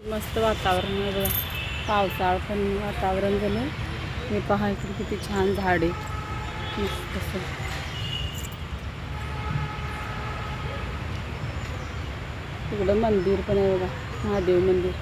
मस्त वातावरण आहे बघा. पावसाळ पण वातावरण झालं हे पहा इकडे किती छान झाड आहे. मस्त असं. तिकडं मंदिर पण आहे बघा. महादेव मंदिर.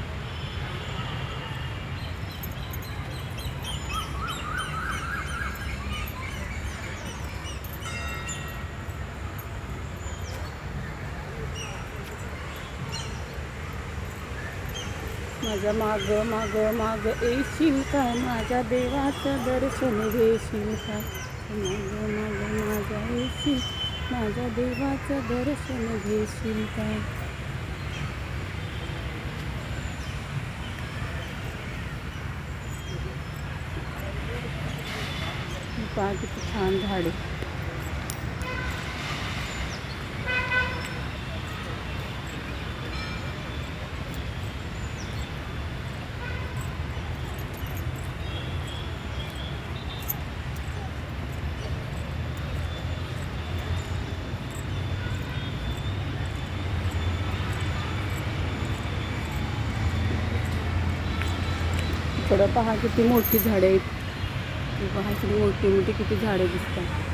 माझ्या माग माग माग येशील का? माझ्या देवाचं दर्शन घेशील का? माग माग माझ्या येशील. माझ्या देवाचं दर्शन घेशील का? हे छान झाडे. इकडं पहा किती मोठी झाडे आहेत. पहा किती मोठी मोठी किती झाडे दिसतात.